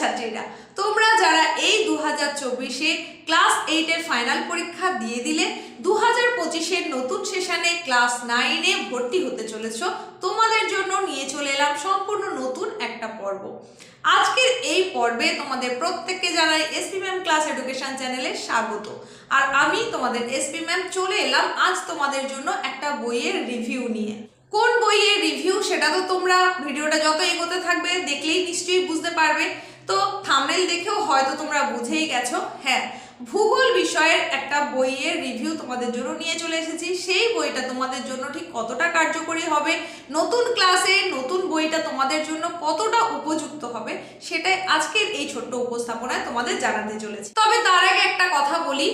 ছাত্রছাত্রীরা তোমরা যারা এই দু হাজার চব্বিশে ক্লাস এইটের ফাইনাল পরীক্ষা দিয়ে দিলে দু হাজার পঁচিশের নতুন সেশনে ক্লাস নাইনে ভর্তি হতে চলেছ, তোমাদের জন্য নিয়ে চলে এলাম সম্পূর্ণ নতুন একটা পর্ব। আজকের এই পর্বে তোমাদের প্রত্যেককে জানাই এসপি ম্যাম ক্লাস এডুকেশন চ্যানেলে স্বাগত। আর আমি তোমাদের এসপি ম্যাম চলে এলাম আজ তোমাদের জন্য একটা বইয়ের রিভিউ নিয়ে। কোন বইয়ের রিভিউ সেটা তো তোমরা ভিডিওটা যত এগোতে থাকবে দেখলেই নিশ্চয়ই বুঝতে পারবে। তো থামেল দেখেও হয়তো তোমরা বুঝেই গেছো। হ্যাঁ ভূগোল বিষয়ের একটা বইয়ের রিভিউ তোমাদের জন্য নিয়ে চলে এসেছি। সেই বইটা তোমাদের জন্য ঠিক কতটা কার্যকরী হবে, নতুন ক্লাসে নতুন বইটা তোমাদের জন্য কতটা উপযুক্ত হবে, সেটাই আজকের এই ছোট্ট উপস্থাপনায় তোমাদের জানাতে চলেছি। তবে তার আগে একটা কথা বলি,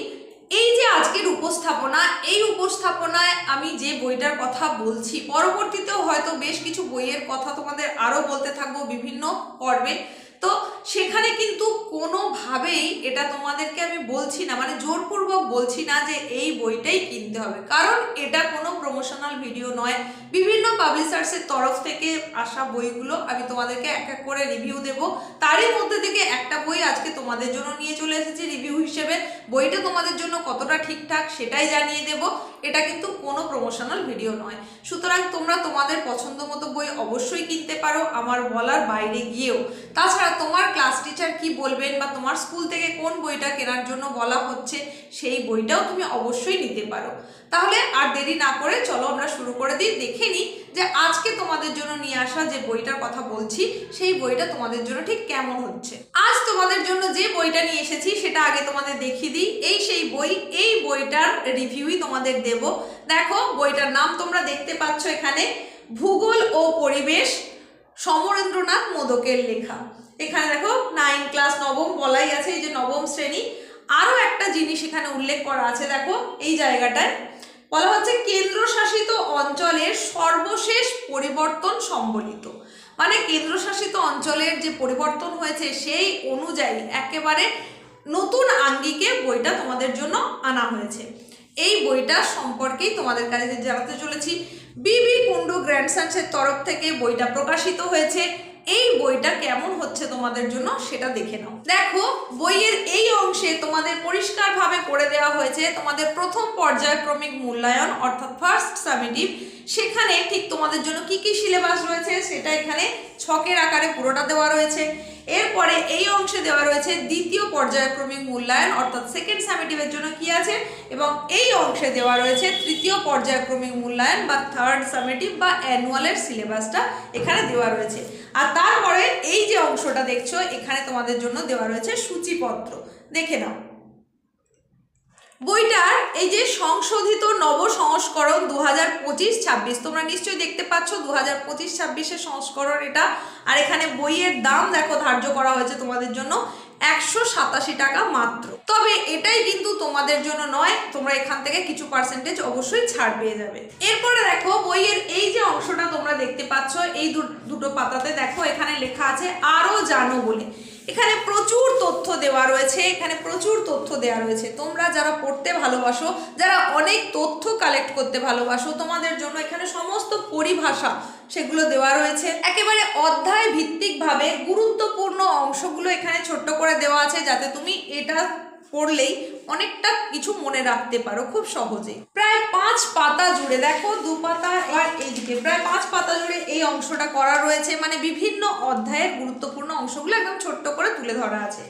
এই যে আজকের উপস্থাপনা, এই উপস্থাপনায় আমি যে বইটার কথা বলছি, পরবর্তীতেও হয়তো বেশ কিছু বইয়ের কথা তোমাদের আরও বলতে থাকব বিভিন্ন পর্বে। তো সেখানে কিন্তু কোনোভাবেই এটা তোমাদেরকে আমি বলছি না মানে জোরপূর্বক বলছি না যে এই বইটাই কিনতে হবে। কারণ এটা কোনো প্রমোশনাল ভিডিও নয়। বিভিন্ন পাবলিশার্সের তরফ থেকে আসা বইগুলো আমি তোমাদেরকে এক এক করে রিভিউ দেব। তারই মধ্যে থেকে একটা বই আজকে তোমাদের জন্য নিয়ে চলে এসেছি রিভিউ হিসেবে। বইটা তোমাদের জন্য কতটা ঠিকঠাক সেটাই জানিয়ে দেব। এটা কিন্তু কোনো প্রমোশনাল ভিডিও নয়। সুতরাং তোমরা তোমাদের পছন্দ মতো বই অবশ্যই কিনতে পারো, আমার বলার বাইরে গিয়েও। তাছাড়া তোমার ক্লাস টিচার কি বলবেন বা তোমার স্কুল থেকে কোন বইটা কেনার জন্য বলা হচ্ছে, সেই বইটাও তুমি অবশ্যই নিতে পারো। তাহলে আর দেরি না করে চলো আমরা শুরু করে দিই, দেখে নিই যে আজকে তোমাদের জন্য নিয়ে আসা যে বইটার কথা বলছি, সেই বইটা তোমাদের জন্য ঠিক কেমন হচ্ছে। আজ তোমাদের জন্য যে বইটা নিয়ে এসেছি, সেটা আগে তোমাদের দেখিয়ে দিই। এই সেই বই, এই বইটার রিভিউই তোমাদের দেব। দেখো, বইটার নাম তোমরা দেখতে পাচ্ছ এখানে, ভূগোল ও পরিবেশ, সমরেন্দ্রনাথ মোদকের লেখা। এখানে দেখো নাইন ক্লাস নবম বলাই আছে, এই যে নবম শ্রেণি। আরও একটা জিনিস এখানে উল্লেখ করা আছে, দেখো, এই জায়গাটায়। বলা হচ্ছে কেন্দ্রশাসিত অঞ্চলের সর্বশেষ পরিবর্তন সম্বলিত। মানে কেন্দ্রশাসিত অঞ্চলের যে পরিবর্তন হয়েছে, সেই অনুযায়ী একেবারে নতুন আঙ্গিকে বইটা তোমাদের জন্য আনা হয়েছে। এই বইটা সম্পর্কেই তোমাদের কাছে জানাতে চলেছি। বিবি কুন্ডু গ্র্যান্ডসান্সের তরফ থেকে বইটা প্রকাশিত হয়েছে। এই বইটা কেমন হচ্ছে তোমাদের জন্য সেটা দেখে নাও। দেখো, বইয়ের এই অংশে তোমাদের পরিষ্কারভাবে করে দেওয়া হয়েছে তোমাদের প্রথম পর্যায়ক্রমিক মূল্যায়ন, অর্থাৎ ফার্স্ট সাবমিটিভ সেখানে ঠিক তোমাদের জন্য কি কি সিলেবাস রয়েছে সেটা এখানে ছকের আকারে পুরোটা দেওয়া রয়েছে। এরপরে এই অংশে দেওয়া রয়েছে দ্বিতীয় পর্যায়ক্রমিক মূল্যায়ন, অর্থাৎ সেকেন্ড সামেটিভের জন্য কি আছে? এবং এই অংশে দেওয়া রয়েছে তৃতীয় পর্যায়ক্রমিক মূল্যায়ন বা থার্ড সামেটিভ বা অ্যানুয়ালের সিলেবাসটা এখানে দেওয়া রয়েছে। আর তারপরে এই যে অংশটা দেখছ, এখানে তোমাদের জন্য দেওয়া রয়েছে সূচিপত্র। দেখে নাও। বইটার এই যে সংশোধিত নব সংস্করণ দু হাজার পঁচিশ ছাব্বিশ, তোমরা নিশ্চয়ই দেখতে পাচ্ছ দু হাজার পঁচিশ ছাব্বিশের সংস্করণ এটা। আর এখানে বইয়ের দাম দেখো, ধার্য করা হয়েছে তোমাদের জন্য একশো সাতাশি টাকা মাত্র। তবে এটাই কিন্তু তোমাদের জন্য নয়, তোমরা এখান থেকে কিছু পার্সেন্টেজ অবশ্যই ছাড় পেয়ে যাবে। এরপরে দেখো, বইয়ের এই যে অংশটা তোমরা দেখতে পাচ্ছ, এই দুটো পাতাতে দেখো, এখানে লেখা আছে আরও জানো বলে। এখানে প্রচুর তথ্য দেওয়া রয়েছে, এখানে প্রচুর তথ্য দেওয়া রয়েছে। তোমরা যারা পড়তে ভালোবাসো, যারা অনেক তথ্য কালেক্ট করতে ভালোবাসো, তোমাদের জন্য এখানে সমস্ত পরিভাষা সেগুলো দেওয়া রয়েছে। একেবারে অধ্যায় ভিত্তিকভাবে গুরুত্বপূর্ণ অংশগুলো এখানে ছোট্ট করে দেওয়া আছে, যাতে তুমি এটা পড়লেই অনেকটা কিছু মনে রাখতে পারো খুব সহজে প্রায় পাঁচ জুড়ে দেখো, দু পাতা আর এইদিকে প্রায় পাঁচ পাতা জুড়ে এই অংশটা করা রয়েছে। মানে বিভিন্ন অধ্যায়ের গুরুত্বপূর্ণ অংশগুলো একদম ছোট্ট করে তুলে ধরা আছে।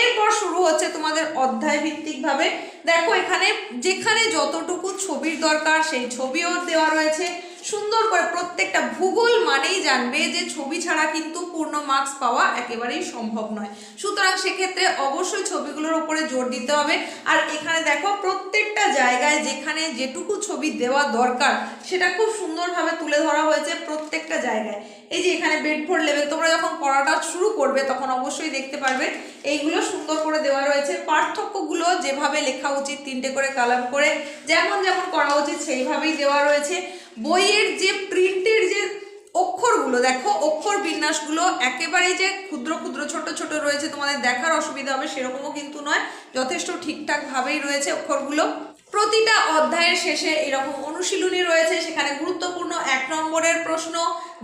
এরপর শুরু হচ্ছে তোমাদের অধ্যায় ভিত্তিকভাবে দেখো এখানে যেখানে যতটুকু ছবির দরকার, সেই ছবিও দেওয়া রয়েছে। সুন্দর করে প্রত্যেকটা ভূগোল মানেই জানবে যে ছবি ছাড়া কিন্তু পূর্ণ মার্কস পাওয়া একেবারেই সম্ভব নয়। সুতরাং সেক্ষেত্রে অবশ্যই ছবিগুলোর উপরে জোর দিতে হবে। আর এখানে দেখো, প্রত্যেকটা জায়গায় যেখানে যেটুকু ছবি দেওয়া দরকার, সেটা খুব সুন্দরভাবে তুলে ধরা হয়েছে প্রত্যেকটা জায়গায়। এই যে এখানে বেডফোর্ড লেভেল তোমরা যখন পড়াটা শুরু করবে, তখন অবশ্যই দেখতে পারবে, এইগুলো সুন্দর করে দেওয়া রয়েছে। পার্থক্যগুলো যেভাবে লেখা উচিত, তিনটে করে কালাম করে, যেমন যেমন করা উচিত, সেইভাবেই দেওয়া রয়েছে। বইয়ের যে প্রিন্টের যে অক্ষরগুলো, দেখো, অক্ষর বিন্যাসগুলো একেবারেই যে ক্ষুদ্র ক্ষুদ্র, ছোট ছোট রয়েছে, তোমাদের দেখার অসুবিধা হবে, সেরকমও কিন্তু নয়, যথেষ্ট ঠিকঠাকভাবেই রয়েছে অক্ষরগুলো। প্রতিটা অধ্যায়ের শেষে এরকম অনুশীলনী রয়েছে, সেখানে গুরুত্বপূর্ণ এক নম্বরের প্রশ্ন,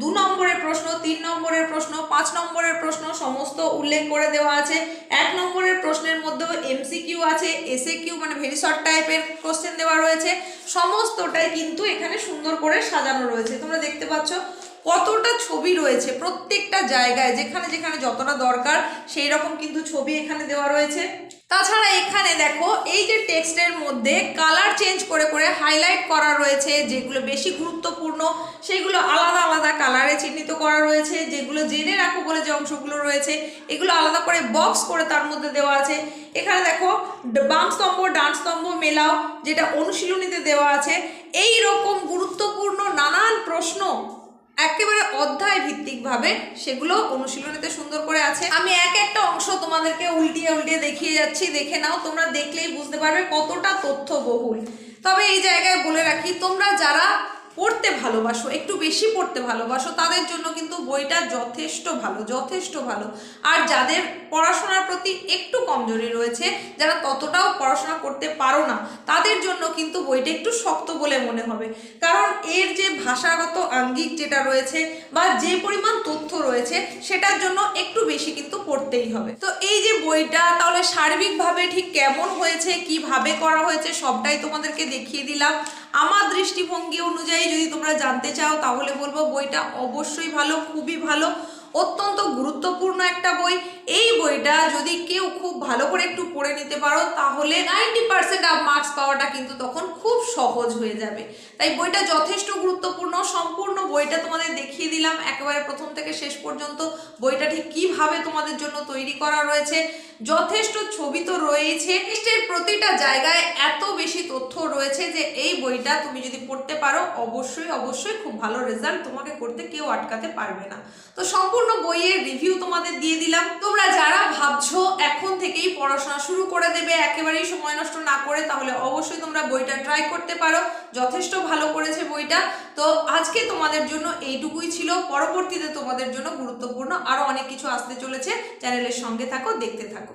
দু নম্বরের প্রশ্ন, তিন নম্বরের প্রশ্ন, পাঁচ নম্বরের প্রশ্ন সমস্ত উল্লেখ করে দেওয়া আছে। এক নম্বরের প্রশ্নের মধ্যেও এমসিকিউ আছে এসএ কিউ মানে ভেরি শর্ট টাইপের কোশ্চেন দেওয়া রয়েছে। সমস্তটাই কিন্তু এখানে সুন্দর করে সাজানো রয়েছে। তোমরা দেখতে পাচ্ছ কতটা ছবি রয়েছে প্রত্যেকটা জায়গায়, যেখানে যেখানে যতটা দরকার সেই রকম কিন্তু ছবি এখানে দেওয়া রয়েছে। তাছাড়া এখানে দেখো, এই যে টেক্সটের মধ্যে কালার চেঞ্জ করে করে হাইলাইট করা রয়েছে, যেগুলো বেশি গুরুত্বপূর্ণ, সেগুলো আলাদা আলাদা কালারে চিহ্নিত করা রয়েছে, যেগুলো জেনে রাখো বলে যে অংশগুলো রয়েছে, এগুলো আলাদা করে বক্স করে তার মধ্যে দেওয়া আছে। এখানে দেখো বাম স্তম্ভ, ডান স্তম্ভ মেলাও, যেটা অনুশীলনীতে দেওয়া আছে। এই রকম গুরুত্বপূর্ণ নানান প্রশ্ন একেবারে অধ্যায় ভিত্তিকভাবে সেগুলো অনুশীলনীতে সুন্দর করে আছে। আমি এক একটা অংশ তোমাদেরকে উল্টিয়ে উল্টিয়ে দেখিয়ে যাচ্ছি, দেখে নাও, তোমরা দেখলেই বুঝতে পারবে কতটা তথ্য বহুল তবে এই জায়গায় বলে রাখি, তোমরা যারা পড়তে ভালোবাসো, একটু বেশি পড়তে ভালোবাসো, তাদের জন্য কিন্তু বইটা যথেষ্ট ভালো যথেষ্ট ভালো। আর যাদের পড়াশোনার প্রতি একটু কমজোরি রয়েছে, যারা ততটাও পড়াশোনা করতে পারো না, তাদের জন্য কিন্তু বইটা একটু শক্ত বলে মনে হবে। কারণ এর যে ভাষাগত আঙ্গিক যেটা রয়েছে, বা যে পরিমাণ তথ্য রয়েছে, সেটার জন্য একটু বেশি কিন্তু পড়তেই হবে। তো এই যে বইটা, তাহলে সার্বিকভাবে ঠিক কেমন হয়েছে, কীভাবে করা হয়েছে, সবটাই তোমাদেরকে দেখিয়ে দিলাম। আমার দৃষ্টিভঙ্গি অনুযায়ী যদি তোমরা জানতে চাও, তাহলে বলব বইটা অবশ্যই ভালো, খুবই ভালো, অত্যন্ত গুরুত্বপূর্ণ একটা বই। এই বইটা যদি কেউ খুব ভালো করে একটু পড়ে নিতে পারো, তাহলে নাইনটি পার্সেন্ট আপ মার্কস পাওয়াটা কিন্তু তখন সহজ হয়ে যাবে। তাই বইটা যথেষ্ট গুরুত্বপূর্ণ, সম্পূর্ণ বইটা তোমাদের দেখিয়ে দিলাম। একেবারে প্রথম থেকে শেষ পর্যন্ত বইটা ঠিক কীভাবে তোমাদের জন্য তৈরি করা রয়েছে, যথেষ্ট ছবি তো রয়েছে। টেক্সটের প্রতিটা জায়গায় এত বেশি তথ্য রয়েছে যে এই বইটা তুমি যদি পড়তে পারো, অবশ্যই অবশ্যই খুব ভালো রেজাল্ট তোমাকে করতে কেউ আটকাতে পারবে না। তো সম্পূর্ণ বইয়ের রিভিউ তোমাদের দিয়ে দিলাম। তোমরা যারা ভাবছ এখন থেকেই পড়াশোনা শুরু করে দেবে, একেবারেই সময় নষ্ট না করে তাহলে অবশ্যই তোমরা বইটা ট্রাই করতে পারো। যথেষ্ট ভালো করেছে বইটা। তো আজকে তোমাদের জন্য এইটুকুই ছিল। পরবর্তীতে তোমাদের জন্য গুরুত্বপূর্ণ আরও অনেক কিছু আসতে চলেছে। চ্যানেলের সঙ্গে থাকো, দেখতে থাকো।